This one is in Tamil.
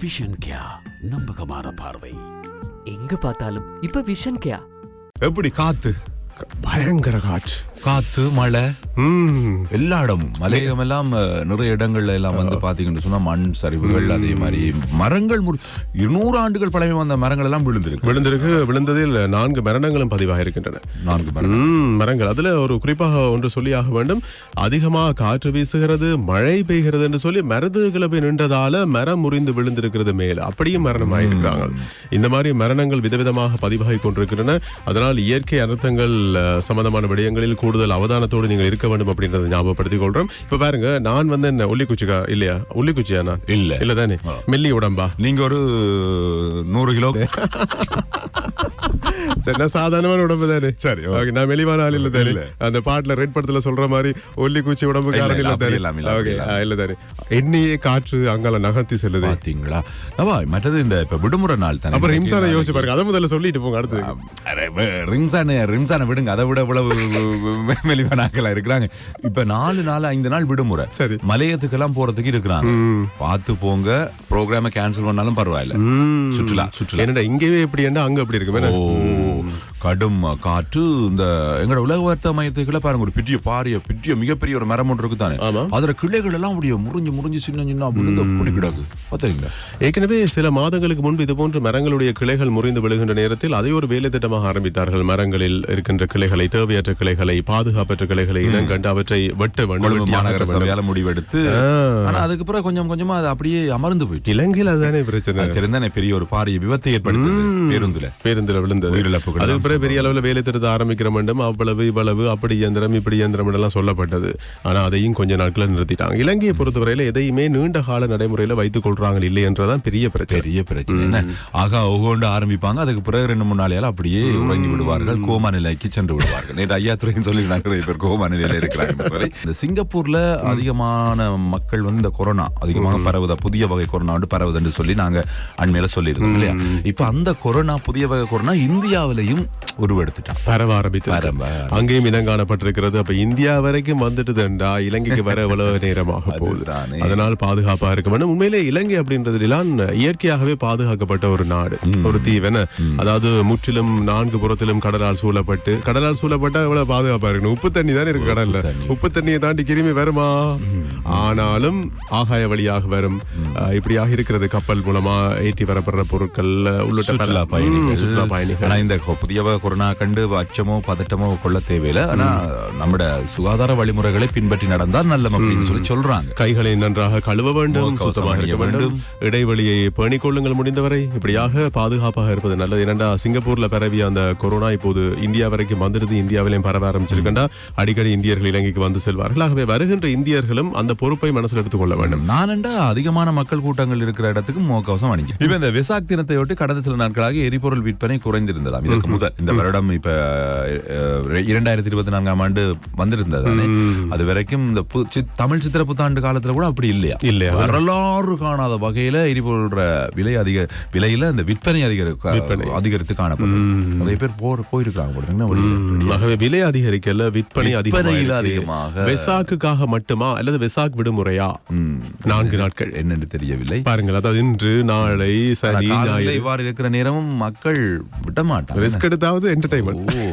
விஷன் கியா நம்பகமான பார்வை. எங்க பார்த்தாலும் இப்ப விஷன் கேயா எப்படி காத்து? பயங்கர காற்று. காத்து மழை. எல்லா இடமும் மலையகம் எல்லாம் நிறைய இடங்கள்ல எல்லாம் வந்து பாத்தீங்கன்னு சொன்னா மண் சரிவுகள் அதே மாதிரி மரங்கள் இருநூறு ஆண்டுகள் பழமை வந்த மரங்கள் எல்லாம் விழுந்திருக்கு. விழுந்திருக்கு விழுந்ததில் நான்கு மரணங்களும் பதிவாக இருக்கின்றன. நான்கு மரங்கள். அதுல ஒரு குறிப்பாக ஒன்று சொல்லியாக வேண்டும். அதிகமாக காற்று வீசுகிறது மழை பெய்கிறது என்று சொல்லி மருதுகளை போய் நின்றதால மரம் முறிந்து விழுந்திருக்கிறது மேல். அப்படியும் மரணம் ஆயிருக்கிறாங்க இந்த மாதிரி மரணங்கள் விதவிதமாக பதிவாகி கொண்டிருக்கின்றன. அதனால் இயற்கை அனர்த்தங்கள் அஹ், சம்பந்தமான விடயங்களில் கூடுதல் அவதானத்தோடு நீங்கள் இருக்க வேண்டும் அப்படின்றத ஞாபகப்படுத்திக் கொள்றோம் இப்ப பாருங்க நான் வந்து என்ன உள்ளிக்குச்சிக்கா இல்லையா? உள்ளிக்குச்சியா நான்? இல்ல. இல்ல தானே மெல்லி உடம்பா? நீங்க ஒரு நூறு கிலோ. சரி நான் சாதாரணமான உடம்பு தானே? சரி, ஓகே. நான் மெலிவான ஆள் இல்ல தானே. அந்த பாட்டுல ரெட் படத்துல சொல்ற மாதிரி ஒல்லி குச்சி உடம்புக்காரன் இல்ல, இல்ல அப்படி தானே? ஓகே அப்படி இல்ல. தானே. எண்ணியே காற்று அங்கால நகர்த்தி செல்லுது. பாத்தீங்களா? நவா மற்றது இந்த இப்ப விடுமுறை நாள் தானே? அப்புறம் ரிம்சான யோசிச்சு பாருங்க. அதை முதல்ல சொல்லிட்டு போங்க அடுத்து. ரிம்சான ரிம்சான விடுங்க. அதை விட இவ்வளவு மெலிவனாக்களா இருக்கிறாங்க. இப்ப நாலு நாள் ஐந்து நாள் விடுமுறை. சரி. மலையத்துக்கெல்லாம் போறதுக்கு இருக்கிறாங்க. பார்த்து போங்க. ப்ரோக்ராம கேன்சல் பண்ணாலும் பரவாயில்ல. சுற்றுலா சுற்றுலா. என்னடா இங்கேயே எப்படி என்ன அங்க எப்படி இருக்கு ஓ. கடும் காற்று இந்த எங்கட உலக வார்த்தா மையத்துக்குள்ள பாருங்க ஒரு பெரிய பாரிய பெரிய மிகப்பெரிய ஒரு மரம் ஒன்று இருக்கு தானே. அதுல கிளைகள் எல்லாம் அப்படியே முறிஞ்சு முறிஞ்சு சின்ன சின்ன விழுந்து அப்படி கிடக்கு. பாத்தீங்களா ஏற்கனவே சில மாதங்களுக்கு முன்பு இது போன்ற மரங்களுடைய கிளைகள் முறிந்து விழுகின்ற நேரத்தில் அதை ஒரு வேலை திட்டமாக ஆரம்பித்தார்கள். மரங்களில் இருக்கின்ற கிளைகளை தேவையற்ற கிளைகளை பாதுகாப்பற்ற கிளைகளை இனங்கண்டு அவற்றை வெட்ட வேண்டும் மாநகர. சபையால முடிவெடுத்து ஆனா அதுக்கு பிறகு கொஞ்சம் கொஞ்சமா அது அப்படியே அமர்ந்து போயிட்டு. இலங்கையில் அதுதானே பிரச்சனை. தெரிந்தானே பெரிய ஒரு பாரிய விபத்தை ஏற்படுத்தது பேருந்துல. பேருந்துல விழுந்தது. உயிரிழப்புகள் பிறகு பெரிய அளவுல வேலை திருத்த ஆரம்பிக்கிற வேண்டும் அவ்வளவு இவ்வளவு அப்படி இயந்திரம் இப்படி இயந்திரம் எல்லாம் சொல்லப்பட்டது. ஆனா அதையும் கொஞ்ச நாட்கள நிறுத்திட்டாங்க. இலங்கையை பொறுத்தவரையில எதையுமே நீண்ட கால நடைமுறையில வைத்துக் கொள்றாங்க இல்லை என்றதான் பெரிய பிரச்சனை. பெரிய பிரச்சனை. ஆகா ஓகோண்டு ஆரம்பிப்பாங்க. அதுக்கு பிறகு ரெண்டு மூணு நாளையால அப்படியே உறங்கி விடுவார்கள். கோமா நிலைக்கு சென்று விடுவார்கள். நேற்று ஐயா துறையும் சொல்லி நிறைய பேர் கோமா நிலையில இருக்கிறாங்க சொல்லி இந்த சிங்கப்பூர்ல அதிகமான மக்கள் வந்து இந்த கொரோனா அதிகமாக பரவுதா புதிய வகை கொரோனா வந்து பரவுதுன்னு சொல்லி நாங்க அண்மையில சொல்லியிருந்தோம் இல்லையா? இப்ப அந்த கொரோனா புதிய வகை கொரோனா இந்தியாவிலையும் உருவெடுத்துட்டான். பரவ ஆரம்பித்து. அங்கேயும் இனம் காணப்பட்டிருக்கிறது. அப்ப இந்தியா வரைக்கும் வந்துட்டுதுண்டா? இலங்கைக்கு வர எவ்வளவு நேரமாக போகுது. அதனால் பாதுகாப்பா இருக்க வேண்டும். உண்மையிலே இலங்கை அப்படின்றதுலாம் இயற்கையாகவே பாதுகாக்கப்பட்ட ஒரு நாடு ஒரு தீவென அதாவது முற்றிலும் நான்கு புறத்திலும் கடலால் சூழப்பட்டு கடலால் சூழப்பட்டா எவ்வளவு பாதுகாப்பா இருக்கணும்? உப்பு தண்ணி தானே இருக்கு கடல்ல. உப்பு தண்ணியை தாண்டி கிருமி வருமா? ஆனாலும் ஆகாய வழியாக வரும். இப்படியாக இருக்கிறது கப்பல் மூலமா ஏற்றி வரப்படுற பொருட்கள் உள்ளிட்ட சுற்றுலா பயணிகள். சுற்றுலா பயணிகள். ஆனா இந்த புதிய வகை கொரோனா கண்டு அச்சமோ பதட்டமோ கொள்ள தேவையில்லை. ஆனா நம்மட சுகாதார வழிமுறைகளை பின்பற்றி நடந்தால் நல்லம் அப்படின்னு சொல்லி சொல்றாங்க. கைகளை நன்றாக கழுவ வேண்டும் சுத்தமாக இருக்க வேண்டும். இடைவெளியை பேணிக் கொள்ளுங்கள் முடிந்தவரை. இப்படியாக பாதுகாப்பாக இருப்பது நல்லது. ஏனென்றா சிங்கப்பூர்ல பரவிய அந்த கொரோனா இப்போது இந்தியா வரைக்கும் வந்துடுது இந்தியாவிலையும் பரவ ஆரம்பிச்சிருக்கண்டா. அடிக்கடி இந்தியர்கள் இலங்கைக்கு வந்து செல்வார்கள். ஆகவே வருகின்ற இந்தியர்களும் அந்த பொறுப்பை மனசில் எடுத்துக்கொள்ள வேண்டும். நானண்டா அதிகமான மக்கள் கூட்டங்கள் இருக்கிற இடத்துக்கு முகக்கவசம் அணிங்க. இப்ப இந்த விசாக் தினத்தையொட்டி கடந்த சில நாட்களாக எரிபொருள் விற்பனை குறைந்திருந்ததாம். இதற்கு முதல். இந்த வருடம் இப்ப இரண்டாயிரத்தி இருபத்தி நான்காம் ஆண்டு வந்திருந்தது அது வரைக்கும் இந்த தமிழ் சித்திர புத்தாண்டு காலத்துல கூட அப்படி இல்லையா? இல்லையா? வரலாறு காணாத வகையில எரிபொருள் விலை அதிக விலையில இந்த விற்பனை அதிகரிக்க அதிகரித்து காணப்படும் நிறைய பேர் போர் போயிருக்காங்க. ஆகவே விலை அதிகரிக்கல விற்பனை அதிகமாக. வெசாக்குக்காக மட்டுமா அல்லது வெசாக் விடுமுறையா? நான்கு நாட்கள். என்னன்னு தெரியவில்லை. பாருங்கள் அதாவது இன்று நாளை சனி இவ்வாறு இருக்கிற நேரமும் மக்கள் விட மாட்டாங்க ரிஸ்க் அதாவது என்டர்டைன்மெண்ட் ஓ.